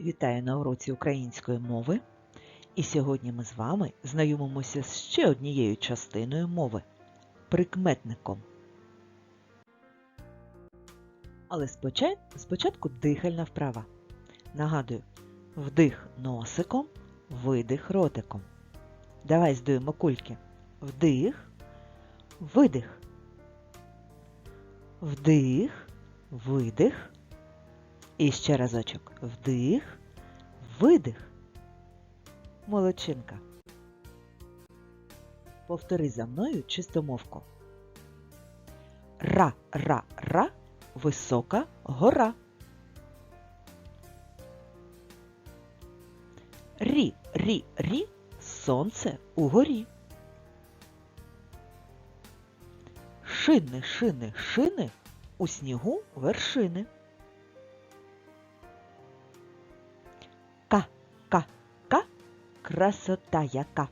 Вітаю на уроці української мови. І сьогодні ми з вами знайомимося з ще однією частиною мови прикметником. Але спочатку, дихальна вправа. Нагадую, вдих носиком, видих ротиком. Давай здуємо кульки. Вдих, видих. Вдих, видих. І ще разочок. Вдих, видих. Молодчинка. Повтори за мною чистомовку. Ра, ра, ра, висока гора. Рі, рі, рі, сонце угорі. Шини, шини, шини, у снігу вершини. Красота яка.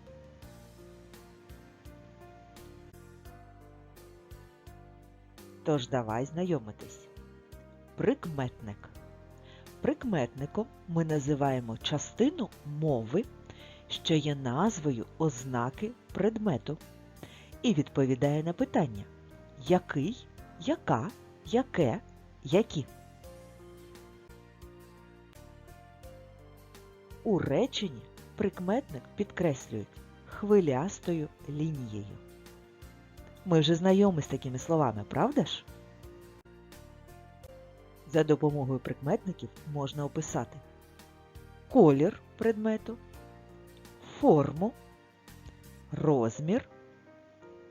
Тож давай знайомитись. Прикметник. Прикметником ми називаємо частину мови, що є назвою ознаки предмету, і відповідає на питання який, яка, яке, які. У реченні прикметник підкреслюють хвилястою лінією. Ми вже знайомі з такими словами, правда ж? За допомогою прикметників можна описати колір предмету, форму, розмір,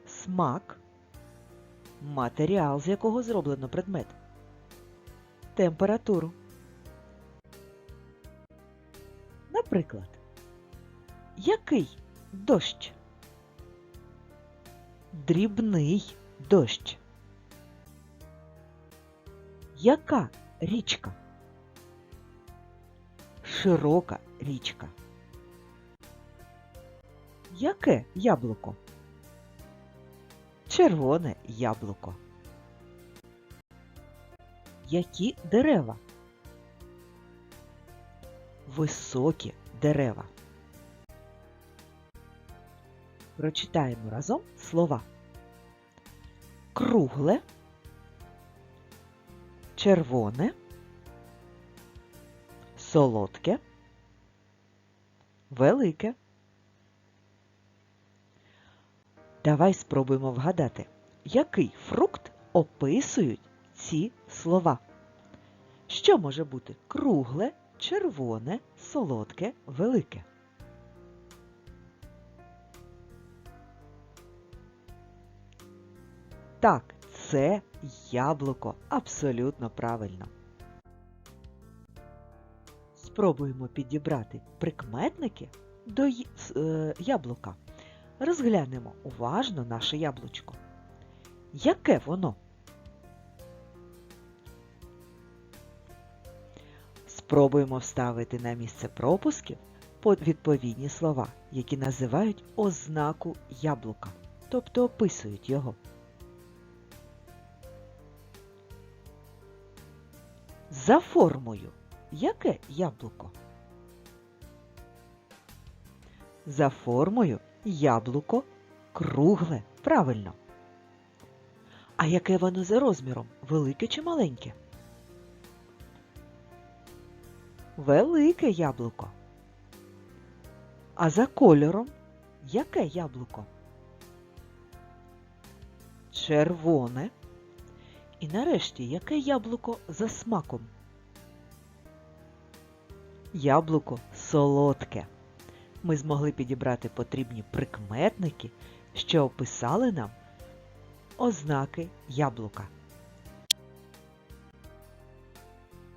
смак, матеріал, з якого зроблено предмет, температуру. Наприклад, який дощ? Дрібний дощ. Яка річка? Широка річка. Яке яблуко? Червоне яблуко. Які дерева? Високі дерева. Прочитаємо разом слова. Кругле, червоне, солодке, велике. Давай спробуємо вгадати, який фрукт описують ці слова. Що може бути кругле, червоне, солодке, велике? Так, це яблуко. Абсолютно правильно. Спробуємо підібрати прикметники до е, яблука. Розглянемо уважно наше яблучко. Яке воно? Спробуємо вставити на місце пропусків відповідні слова, які називають ознаку яблука, тобто описують його. За формою яке яблуко? За формою яблуко кругле, правильно. А яке воно за розміром? Велике чи маленьке? Велике яблуко. А за кольором яке яблуко? Червоне. І нарешті, яке яблуко за смаком? Яблуко солодке. Ми змогли підібрати потрібні прикметники, що описали нам ознаки яблука.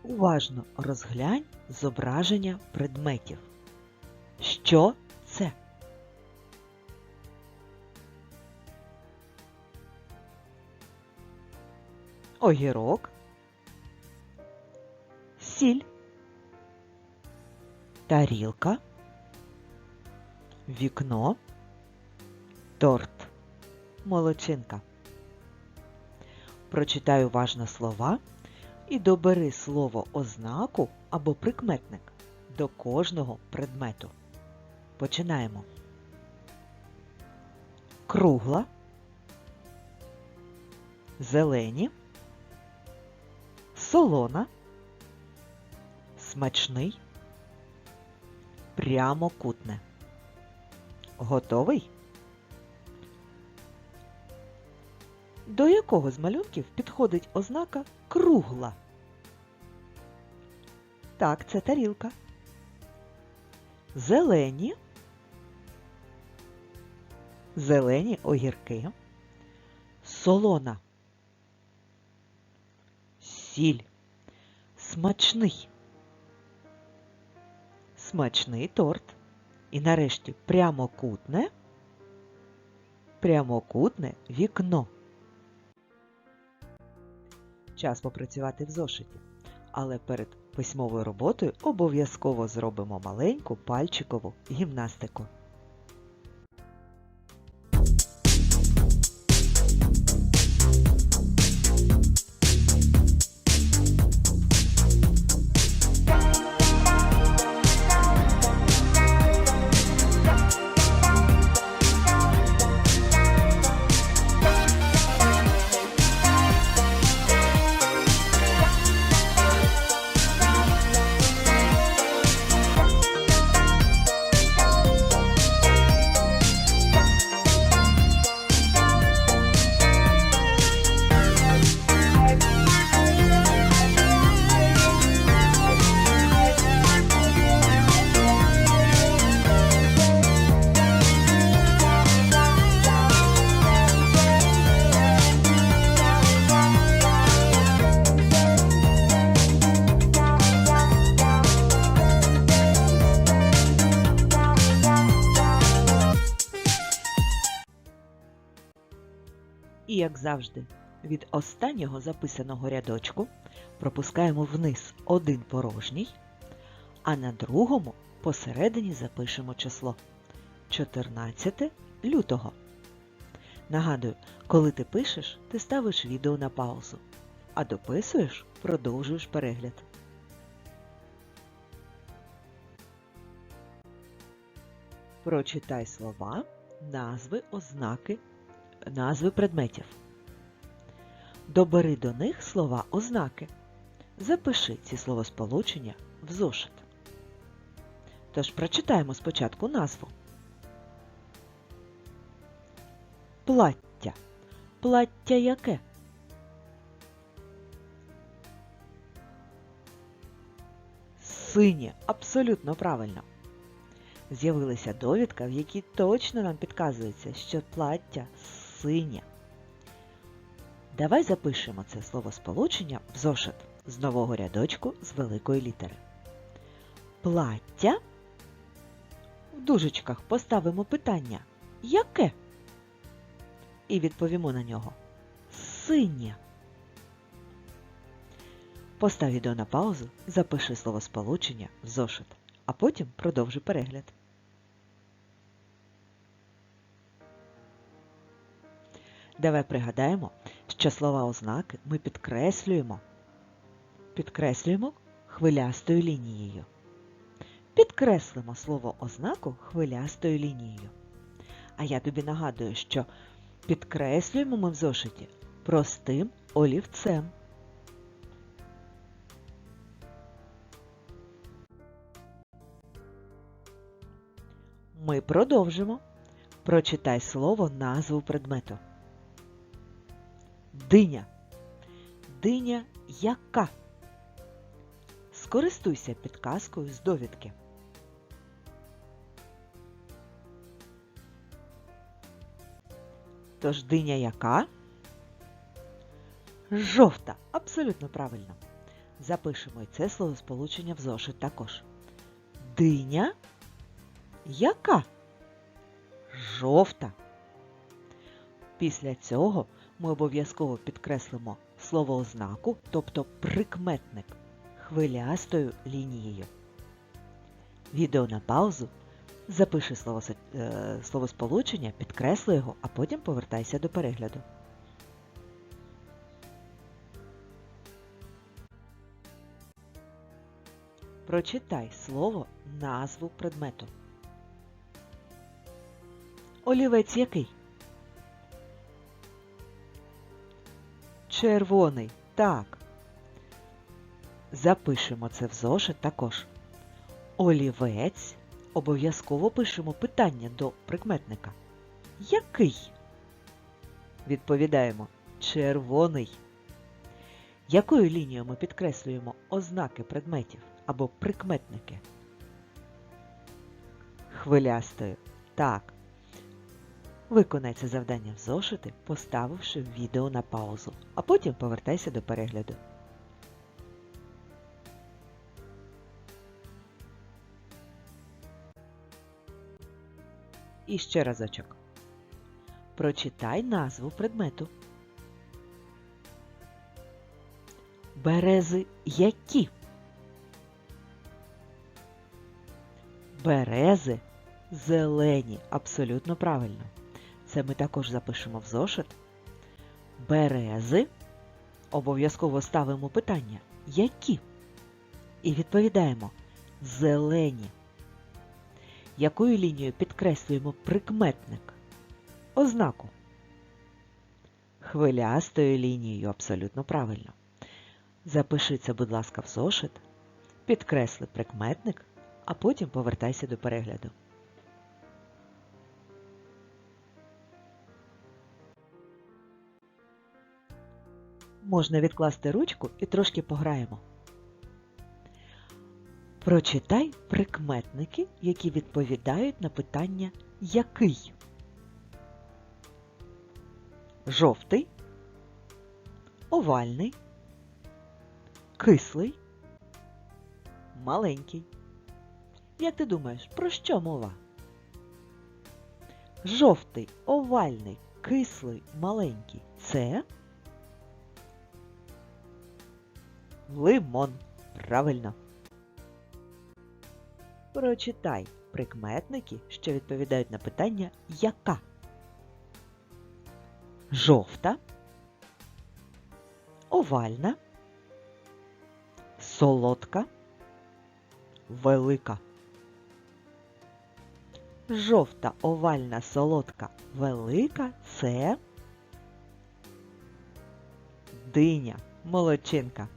Уважно розглянь зображення предметів. Що Огірок, сіль, тарілка, вікно, торт, молочинка. Прочитай уважно слова і добери слово ознаку або прикметник, до кожного предмету. Починаємо. Кругла, зелені, солона, смачний, прямокутне. Готовий? До якого з малюнків підходить ознака кругла? Так, це тарілка. Зелені. Зелені огірки. Солона. Сіль. Смачний. Смачний торт. І нарешті прямокутне. Прямокутне вікно. Час попрацювати в зошиті. Але перед письмовою роботою обов'язково зробимо маленьку пальчикову гімнастику. Як завжди, від останнього записаного рядочку пропускаємо вниз один порожній, а на другому посередині запишемо число 14 лютого. Нагадую, коли ти пишеш, ти ставиш відео на паузу, а дописуєш, продовжуєш перегляд. Прочитай слова, назви, ознаки назви предметів. Добери до них слова ознаки. Запиши ці словосполучення в зошит. Тож прочитаємо спочатку назву. Плаття. Плаття яке? Синє. Абсолютно правильно. З'явилася довідка, в якій точно нам підказується, що плаття синє. Давай запишемо це словосполучення в зошит з нового рядочку з великої літери. Плаття. В дужечках поставимо питання Яке? І відповімо на нього Синє. Постав відео на паузу, запиши словосполучення в зошит, а потім продовжуй перегляд. Давай пригадаємо, що слова ознаки ми підкреслюємо. Підкреслюємо хвилястою лінією. Підкреслимо слово ознаку хвилястою лінією. А я тобі нагадую, що підкреслюємо ми в зошиті простим олівцем. Ми продовжимо. Прочитай слово назву предмету. Диня. Диня яка? Скористуйся підказкою з довідки. Тож диня яка? Жовта. Абсолютно правильно. Запишемо і це словосполучення в зошит також. Диня яка? Жовта. Після цього ми обов'язково підкреслимо словоознаку, тобто прикметник, хвилястою лінією. Відео на паузу. Запиши е, словосполучення, підкресли його, а потім повертайся до перегляду. Прочитай слово назву предмету. Олівець який? Червоний. Так. Запишемо це в зошит також. Олівець. Обов'язково пишемо питання до прикметника. Який? Відповідаємо червоний. Якою лінією ми підкреслюємо ознаки предметів або прикметники? Хвилястою. Так. Виконай це завдання в зошити, поставивши відео на паузу, а потім повертайся до перегляду. І ще разочок. Прочитай назву предмету. Берези які? Берези зелені. Абсолютно правильно. Це ми також запишемо в зошит. Берези. Обов'язково ставимо питання. Які? І відповідаємо зелені. Якою лінією підкреслюємо прикметник? Ознаку. Хвилястою лінією абсолютно правильно. Запиши це, будь ласка, в зошит, підкресли прикметник, а потім повертайся до перегляду. Можна відкласти ручку і трошки пограємо. Прочитай прикметники, які відповідають на питання який. Жовтий, овальний, кислий, маленький. Як ти думаєш, про що мова? Жовтий, овальний, кислий, маленький це лимон. Правильно. Прочитай прикметники, що відповідають на питання яка? Жовта, овальна, солодка, велика. Жовта, овальна, солодка, велика це диня, молодчинка.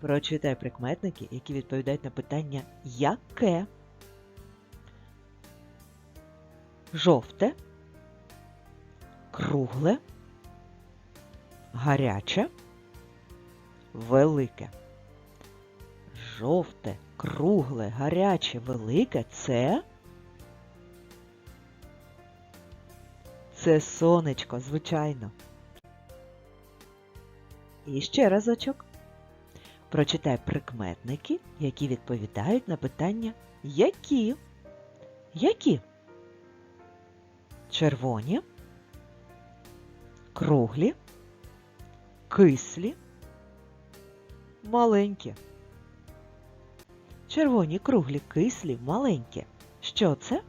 Прочитай прикметники, які відповідають на питання яке? Жовте, кругле, гаряче, велике. Жовте, кругле, гаряче, велике це. Це сонечко, звичайно. І ще разочок. Прочитай прикметники, які відповідають на питання які? Які? Червоні, круглі, кислі, маленькі. Червоні, круглі, кислі, маленькі. Що це?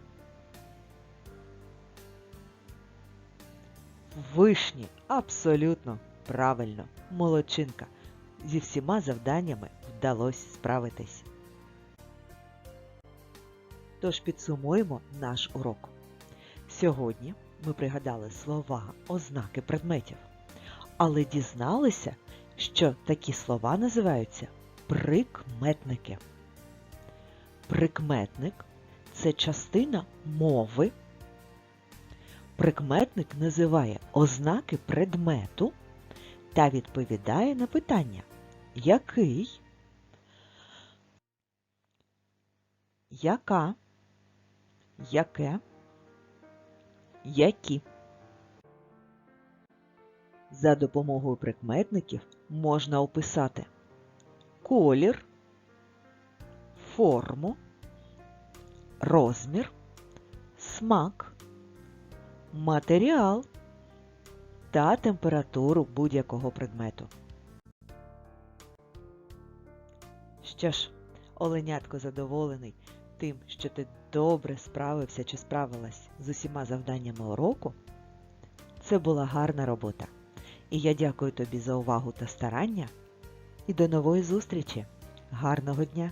Вишні. Абсолютно правильно. Молодчинка. Зі всіма завданнями вдалося справитись. Тож підсумуємо наш урок. Сьогодні ми пригадали слова, ознаки предметів, але дізналися, що такі слова називаються прикметники. Прикметник це частина мови. Прикметник називає ознаки предмету та відповідає на питання. Який, яка, яке, які. За допомогою прикметників можна описати колір, форму, розмір, смак, матеріал та температуру будь-якого предмету. Що ж, Оленятко задоволений тим, що ти добре справився чи справилась з усіма завданнями уроку. Це була гарна робота. І я дякую тобі за увагу та старання. і до нової зустрічі. Гарного дня!